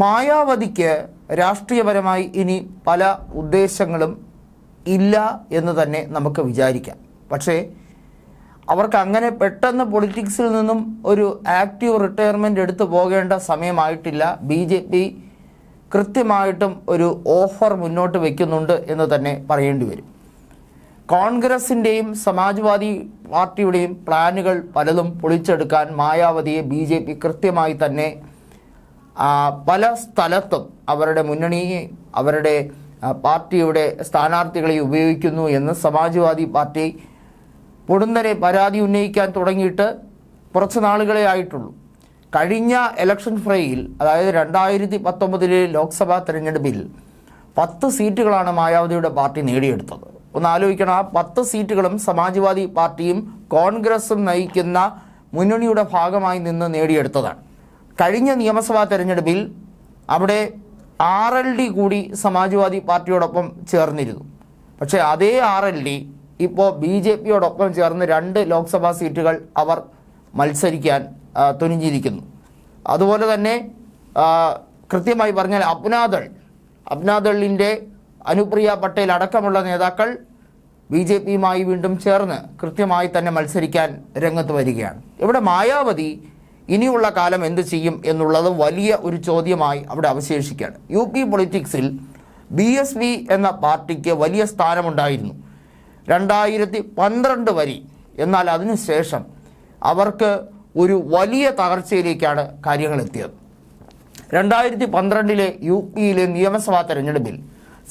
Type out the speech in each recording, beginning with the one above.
മായാവതിക്ക് രാഷ്ട്രീയപരമായി ഇനി പല ഉദ്ദേശങ്ങളും ഇല്ല എന്ന് തന്നെ നമുക്ക് വിചാരിക്കാം. പക്ഷേ അവർക്ക് അങ്ങനെ പെട്ടെന്ന് പൊളിറ്റിക്സിൽ നിന്നും ഒരു ആക്റ്റീവ് റിട്ടയർമെന്റ് എടുത്തു പോകേണ്ട സമയമായിട്ടില്ല. ബി ജെ പി കൃത്യമായിട്ടും ഒരു ഓഫർ മുന്നോട്ട് വയ്ക്കുന്നുണ്ട് എന്ന് തന്നെ പറയേണ്ടി വരും. കോൺഗ്രസിന്റെയും സമാജ്വാദി പാർട്ടിയുടെയും പ്ലാനുകൾ പലതും പൊളിച്ചെടുക്കാൻ മായാവതിയെ ബി കൃത്യമായി തന്നെ പല സ്ഥലത്തും അവരുടെ മുന്നണിയെ അവരുടെ പാർട്ടിയുടെ സ്ഥാനാർത്ഥികളെ ഉപയോഗിക്കുന്നു എന്ന് സമാജ്വാദി പാർട്ടി പൊടുന്നനെ പരാതി ഉന്നയിക്കാൻ തുടങ്ങിയിട്ട് കുറച്ച് നാളുകളെ ആയിട്ടുള്ളൂ. കഴിഞ്ഞ ഇലക്ഷൻ ഫ്രൈയിൽ അതായത് രണ്ടായിരത്തി പത്തൊമ്പതിലെ ലോക്സഭാ തെരഞ്ഞെടുപ്പിൽ പത്ത് സീറ്റുകളാണ് മായാവതിയുടെ പാർട്ടി നേടിയെടുത്തത്. ഒന്ന് ആലോചിക്കണം ആ പത്ത് സീറ്റുകളും സമാജ്വാദി പാർട്ടിയും കോൺഗ്രസും നയിക്കുന്ന മുന്നണിയുടെ ഭാഗമായി നിന്ന് നേടിയെടുത്തതാണ്. കഴിഞ്ഞ നിയമസഭാ തെരഞ്ഞെടുപ്പിൽ അവിടെ ആർ എൽ ഡി കൂടി സമാജ്വാദി പാർട്ടിയോടൊപ്പം ചേർന്നിരുന്നു. പക്ഷേ അതേ ആർ എൽ ഡി ഇപ്പോൾ ബി ജെ പിയോടൊപ്പം ചേർന്ന് രണ്ട് ലോക്സഭാ സീറ്റുകൾ അവർ മത്സരിക്കാൻ തുനിഞ്ഞിരിക്കുന്നു. അതുപോലെ തന്നെ കൃത്യമായി പറഞ്ഞാൽ അപ്നാദൾ അപ്നാദളിന്റെ അനുപ്രിയ പട്ടേൽ അടക്കമുള്ള നേതാക്കൾ ബി ജെ പിയുമായി വീണ്ടും ചേർന്ന് കൃത്യമായി തന്നെ മത്സരിക്കാൻ രംഗത്ത് വരികയാണ്. ഇവിടെ മായാവതി ഇനിയുള്ള കാലം എന്ത് ചെയ്യും എന്നുള്ളത് വലിയ ഒരു ചോദ്യമായി അവിടെ അവശേഷിക്കുകയാണ്. യു പി പൊളിറ്റിക്സിൽ ബി എസ് പി എന്ന പാർട്ടിക്ക് വലിയ സ്ഥാനമുണ്ടായിരുന്നു. രണ്ടായിരത്തി പന്ത്രണ്ട് വരി. എന്നാൽ അതിനുശേഷം അവർക്ക് ഒരു വലിയ തകർച്ചയിലേക്കാണ് കാര്യങ്ങൾ എത്തിയത് രണ്ടായിരത്തി പന്ത്രണ്ടിലെ യു പിയിലെ നിയമസഭാ തെരഞ്ഞെടുപ്പിൽ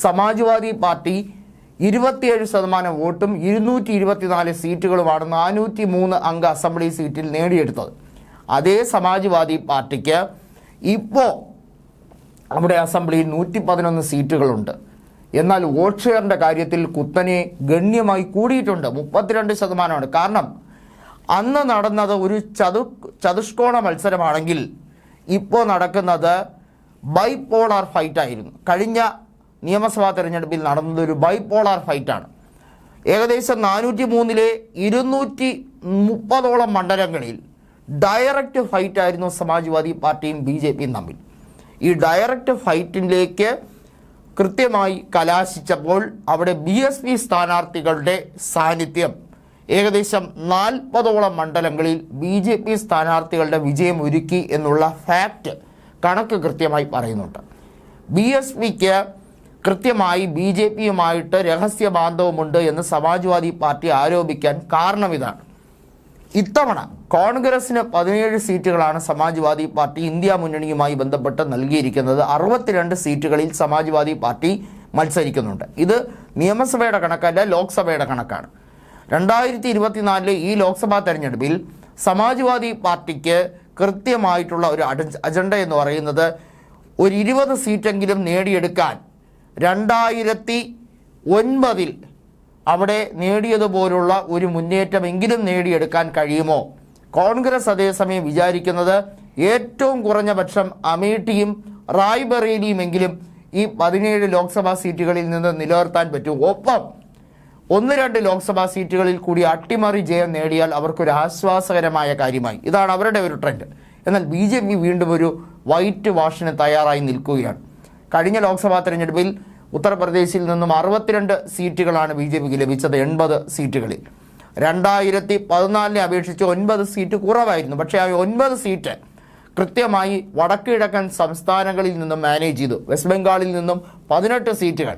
സമാജ്വാദി പാർട്ടി ഇരുപത്തിയേഴ് ശതമാനം വോട്ടും ഇരുന്നൂറ്റി ഇരുപത്തിനാല് സീറ്റുകളുമാണ് നാനൂറ്റി മൂന്ന് അംഗ അസംബ്ലി സീറ്റിൽ നേടിയെടുത്തത്. അതേ സമാജ്വാദി പാർട്ടിക്ക് ഇപ്പോൾ നമ്മുടെ അസംബ്ലിയിൽ നൂറ്റി പതിനൊന്ന് സീറ്റുകളുണ്ട്. എന്നാൽ വോട്ട് ഷെയറിന്റെ കാര്യത്തിൽ കുത്തനെ ഗണ്യമായി കൂടിയിട്ടുണ്ട്. മുപ്പത്തിരണ്ട് ശതമാനമാണ്. കാരണം അന്ന് നടന്നത് ഒരു ചതു ചതുഷ്കോണ മത്സരമാണെങ്കിൽ ഇപ്പോൾ നടക്കുന്നത് ബൈപോളാർ ഫൈറ്റ് ആയിരുന്നു കഴിഞ്ഞ നിയമസഭാ തെരഞ്ഞെടുപ്പിൽ നടന്നത് ഒരു ബൈപോളാർ ഫൈറ്റാണ്. ഏകദേശം നാനൂറ്റി മൂന്നിലെ ഇരുന്നൂറ്റി മുപ്പതോളം മണ്ഡലങ്ങളിൽ ഡയറക്റ്റ് ഫൈറ്റ് ആയിരുന്നു സമാജ്വാദി പാർട്ടിയും ബി ജെ പിയും തമ്മിൽ. ഈ ഡയറക്റ്റ് ഫൈറ്റിലേക്ക് കൃത്യമായി കലാശിച്ചപ്പോൾ അവിടെ ബി എസ് പി സ്ഥാനാർത്ഥികളുടെ സാന്നിധ്യം. ഏകദേശം നാൽപ്പതോളം മണ്ഡലങ്ങളിൽ ബി ജെ പി സ്ഥാനാർത്ഥികളുടെ വിജയം ഒരുക്കി എന്നുള്ള ഫാക്റ്റ് കണക്ക് കൃത്യമായി പറയുന്നുണ്ട്. ബി എസ് പിക്ക് കൃത്യമായി ബി ജെ പിയുമായിട്ട് രഹസ്യ ബാന്ധവമുണ്ട് എന്ന് സമാജ്വാദി പാർട്ടി ആരോപിക്കാൻ കാരണം ഇതാണ് ഇത്തവണ കോൺഗ്രസിന് പതിനേഴ് സീറ്റുകളാണ് സമാജ്വാദി പാർട്ടി ഇന്ത്യ മുന്നണിയുമായി ബന്ധപ്പെട്ട് നൽകിയിരിക്കുന്നത്. അറുപത്തിരണ്ട് സീറ്റുകളിൽ സമാജ്വാദി പാർട്ടി മത്സരിക്കുന്നുണ്ട്. ഇത് നിയമസഭയുടെ കണക്കല്ല ലോക്സഭയുടെ കണക്കാണ്. രണ്ടായിരത്തി ഇരുപത്തിനാലിലെ ഈ ലോക്സഭാ തെരഞ്ഞെടുപ്പിൽ സമാജ്വാദി പാർട്ടിക്ക് കൃത്യമായിട്ടുള്ള ഒരു അജണ്ട എന്ന് പറയുന്നത് ഒരു ഇരുപത് സീറ്റെങ്കിലും നേടിയെടുക്കാൻ രണ്ടായിരത്തി ഒൻപതിൽ അവിടെ നേടിയതുപോലുള്ള ഒരു മുന്നേറ്റമെങ്കിലും നേടിയെടുക്കാൻ കഴിയുമോ? കോൺഗ്രസ് അതേസമയം വിചാരിക്കുന്നത് ഏറ്റവും കുറഞ്ഞ പക്ഷം അമേഠിയും റായ്ബറേലിയുമെങ്കിലും ഈ പതിനേഴ് ലോക്സഭാ സീറ്റുകളിൽ നിന്ന് നിലനിർത്താൻ പറ്റും. ഒപ്പം ഒന്ന് രണ്ട് ലോക്സഭാ സീറ്റുകളിൽ കൂടി അട്ടിമറി ജയം നേടിയാൽ അവർക്കൊരു ആശ്വാസകരമായ കാര്യമായി. ഇതാണ് അവരുടെ ഒരു ട്രെൻഡ്. എന്നാൽ ബി വീണ്ടും ഒരു വൈറ്റ് വാഷിന് തയ്യാറായി നിൽക്കുകയാണ്. കഴിഞ്ഞ ലോക്സഭാ തെരഞ്ഞെടുപ്പിൽ ഉത്തർപ്രദേശിൽ നിന്നും അറുപത്തിരണ്ട് സീറ്റുകളാണ് ബി ജെ പിക്ക് ലഭിച്ചത് എൺപത് സീറ്റുകളിൽ. രണ്ടായിരത്തി പതിനാലിനെ അപേക്ഷിച്ച് ഒൻപത് സീറ്റ് കുറവായിരുന്നു. പക്ഷേ ആ ഒൻപത് സീറ്റ് കൃത്യമായി വടക്കിഴക്കൻ സംസ്ഥാനങ്ങളിൽ നിന്നും മാനേജ് ചെയ്തു. വെസ്റ്റ് ബംഗാളിൽ നിന്നും പതിനെട്ട് സീറ്റുകൾ.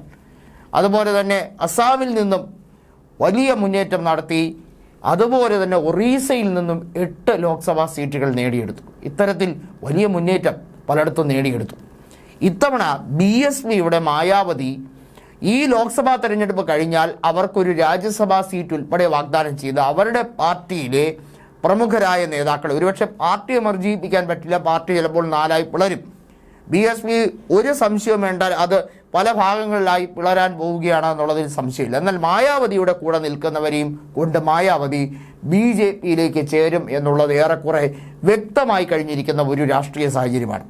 അതുപോലെ തന്നെ അസാമിൽ നിന്നും വലിയ മുന്നേറ്റം നടത്തി. അതുപോലെ തന്നെ ഒറീസയിൽ നിന്നും എട്ട് ലോക്സഭാ സീറ്റുകൾ നേടിയെടുത്തു. ഇത്തരത്തിൽ വലിയ മുന്നേറ്റം പലയിടത്തും നേടിയെടുത്തു. ഇത്തവണ ബി എസ് പിയുടെ മായാവതി ഈ ലോക്സഭാ തെരഞ്ഞെടുപ്പ് കഴിഞ്ഞാൽ അവർക്കൊരു രാജ്യസഭാ സീറ്റ് ഉൾപ്പെടെ വാഗ്ദാനം ചെയ്ത് അവരുടെ പാർട്ടിയിലെ പ്രമുഖരായ നേതാക്കൾ ഒരുപക്ഷെ പാർട്ടിയെ മർജീപ്പിക്കാൻ പറ്റില്ല പാർട്ടി ചിലപ്പോൾ നാലായി പിളരും. ബി എസ് പി ഒരു സംശയം വേണ്ട അത് പല ഭാഗങ്ങളിലായി പിളരാൻ പോവുകയാണ് എന്നുള്ളതിൽ സംശയമില്ല. എന്നാൽ മായാവതിയുടെ കൂടെ നിൽക്കുന്നവരെയും കൊണ്ട് മായാവതി ബി ജെ പിയിലേക്ക് ചേരും എന്നുള്ളത് ഏറെക്കുറെ വ്യക്തമായി കഴിഞ്ഞിരിക്കുന്ന ഒരു രാഷ്ട്രീയ സാഹചര്യമാണ്.